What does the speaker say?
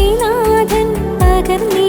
ശക്തിനാഥൻ പകർന്നേ